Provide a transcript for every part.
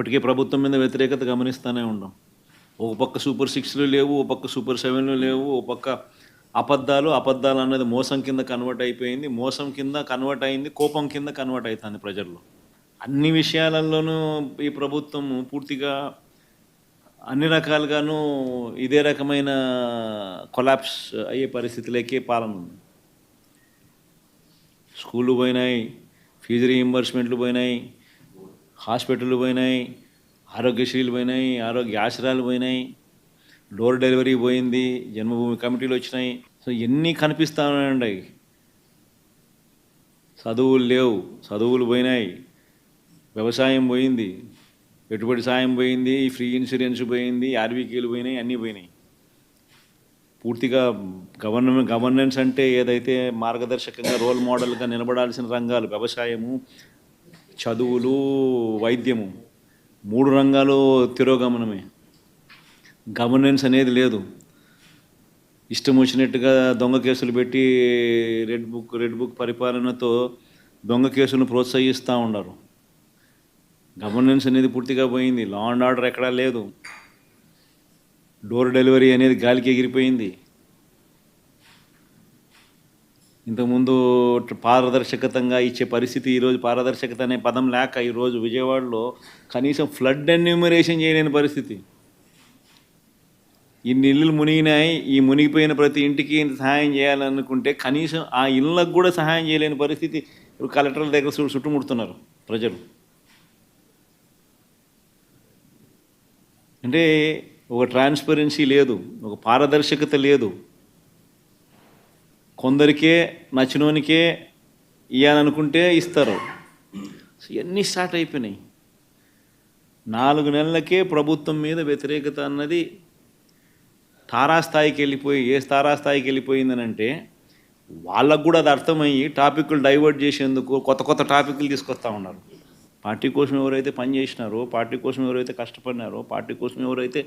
ఇప్పటికే ప్రభుత్వం మీద వ్యతిరేకత గమనిస్తూనే ఉన్నాం. ఒక పక్క సూపర్ సిక్స్లు లేవు ఒక పక్క సూపర్ సెవెన్లు లేవు ఒక పక్క అబద్ధాలు అబద్ధాలు అన్నది మోసం కింద కన్వర్ట్ అయిపోయింది. మోసం కింద కన్వర్ట్ అయింది కోపం కింద కన్వర్ట్ అవుతుంది ప్రజల్లో. అన్ని విషయాలలోనూ ఈ ప్రభుత్వం పూర్తిగా అన్ని రకాలుగాను ఇదే రకమైన కొలాప్స్ అయ్యే పరిస్థితులకే పాలన ఉంది. స్కూళ్ళు పోయినాయి ఫీజు రీఎంబర్స్మెంట్లు పోయినాయి హాస్పిటల్ పోయినాయి ఆరోగ్యశ్రీలు పోయినాయి ఆరోగ్య ఆశ్రయాలు పోయినాయి డోర్ డెలివరీ పోయింది జన్మభూమి కమిటీలు వచ్చినాయి. సో ఎన్ని కనిపిస్తానండి చదువులు లేవు చదువులు పోయినాయి వ్యవసాయం పోయింది పెట్టుబడి సాయం పోయింది ఫ్రీ ఇన్సూరెన్స్ పోయింది ఆర్బీకేలు పోయినాయి అన్నీ పోయినాయి. పూర్తిగా గవర్నమెంట్ గవర్నెన్స్ అంటే ఏదైతే మార్గదర్శకంగా రోల్ మోడల్గా నిలబడాల్సిన రంగాలు వ్యవసాయము చదువులు వైద్యము మూడు రంగాలు తిరోగమనమే. గవర్నెన్స్ అనేది లేదు. ఇష్టం వచ్చినట్టుగా దొంగ కేసులు పెట్టి రెడ్ బుక్ రెడ్ బుక్ పరిపాలనతో దొంగ కేసులను ప్రోత్సహిస్తూ ఉన్నారు గవర్నెన్స్ అనేది పూర్తిగా పోయింది. లా అండ్ ఆర్డర్ ఎక్కడా లేదు. డోర్ డెలివరీ అనేది గాలికి ఎగిరిపోయింది. ఇంతకుముందు పారదర్శకతంగా ఇచ్చే పరిస్థితి ఈరోజు పారదర్శకత అనే పదం లేక ఈరోజు విజయవాడలో కనీసం ఫ్లడ్ ఎన్యూమరేషన్ చేయలేని పరిస్థితి. ఇన్ని ఇల్లులు మునిగినాయి ఈ మునిగిపోయిన ప్రతి ఇంటికి ఇంత సహాయం చేయాలనుకుంటే కనీసం ఆ ఇళ్ళకు కూడా సహాయం చేయలేని పరిస్థితి కలెక్టర్ల దగ్గర చుట్టుముడుతున్నారు ప్రజలు. అంటే ఒక ట్రాన్స్పరెన్సీ లేదు ఒక పారదర్శకత లేదు. కొందరికే నచ్చినోనికే ఇవ్వాలనుకుంటే ఇస్తారు. ఇవన్నీ స్టార్ట్ అయిపోయినాయి. నాలుగు నెలలకే ప్రభుత్వం మీద వ్యతిరేకత అన్నది తారాస్థాయికి వెళ్ళిపోయి ఏ తారాస్థాయికి వెళ్ళిపోయిందని అంటే వాళ్ళకు కూడా అది అర్థమయ్యి టాపిక్లు డైవర్ట్ చేసేందుకు కొత్త కొత్త టాపిక్లు తీసుకొస్తా ఉన్నారు. పార్టీ కోసం ఎవరైతే పని చేసినారో పార్టీ కోసం ఎవరైతే కష్టపడినారో పార్టీ కోసం ఎవరైతే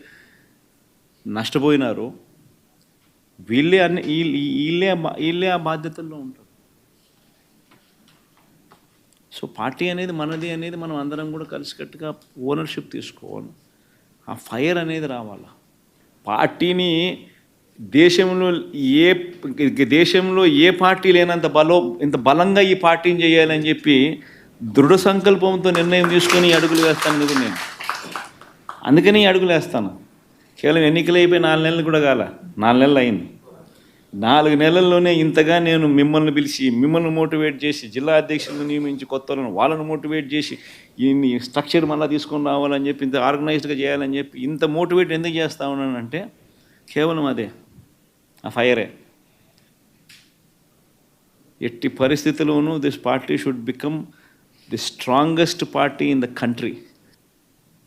నష్టపోయినారో వీళ్ళే అన్ని వీళ్ళే వీళ్ళే ఆ బాధ్యతల్లో ఉంటారు. సో పార్టీ అనేది మనది అనేది మనం అందరం కూడా కలిసికట్టుగా ఓనర్షిప్ తీసుకోవాలి. ఆ ఫైర్ అనేది రావాలి. పార్టీని దేశంలో ఏ దేశంలో ఏ పార్టీ లేనంత బలో ఇంత బలంగా ఈ పార్టీని చేయాలని చెప్పి దృఢ సంకల్పంతో నిర్ణయం తీసుకొని ఈ అడుగులు వేస్తాను అనేది నేను. అందుకని ఈ అడుగులు వేస్తాను. కేవలం ఎన్నికలు అయిపోయి నాలుగు నెలలు కూడా కాల. నాలుగు నెలలు అయింది. నాలుగు నెలల్లోనే ఇంతగా నేను మిమ్మల్ని పిలిచి మిమ్మల్ని మోటివేట్ చేసి జిల్లా అధ్యక్షులను నియమించి కొత్త వాళ్ళను మోటివేట్ చేసి ఈ స్ట్రక్చర్ మళ్ళీ తీసుకొని రావాలని చెప్పి ఇంత ఆర్గనైజ్డ్గా చేయాలని చెప్పి ఇంత మోటివేట్ ఎందుకు చేస్తా ఉన్నానంటే కేవలం అదే ఆ ఫైరే. ఎట్టి పరిస్థితుల్లోనూ this party should become the strongest party in the country.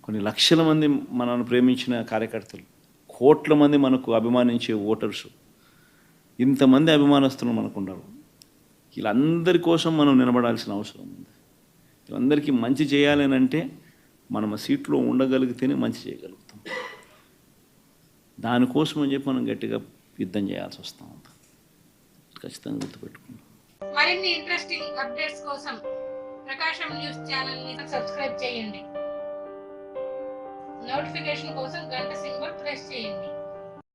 కొన్ని లక్షల మంది మనల్ని ప్రేమించిన కార్యకర్తలు కోట్ల మంది మనకు అభిమానించే ఓటర్స్. ఇంతమంది అభిమానస్తులు మనకున్నారు వీళ్ళందరి కోసం మనం నిలబడాల్సిన అవసరం ఉంది. వీళ్ళందరికీ మంచి చేయాలని అంటే మనం ఆ సీట్లో ఉండగలిగితేనే మంచి చేయగలుగుతాం. దానికోసం అని చెప్పి మనం గట్టిగా యుద్ధం చేయాల్సి వస్తూ ఉంది. ఖచ్చితంగా గుర్తుపెట్టుకుంటాం మరిన్ని ఇంట్రెస్టింగ్ అప్డేట్స్ కోసం ప్రకాశం న్యూస్ ఛానల్ని సబ్స్క్రైబ్ చేయండి. నోటిఫికేషన్ కోసం గంట సింబల్ ప్రెస్ చేయండి.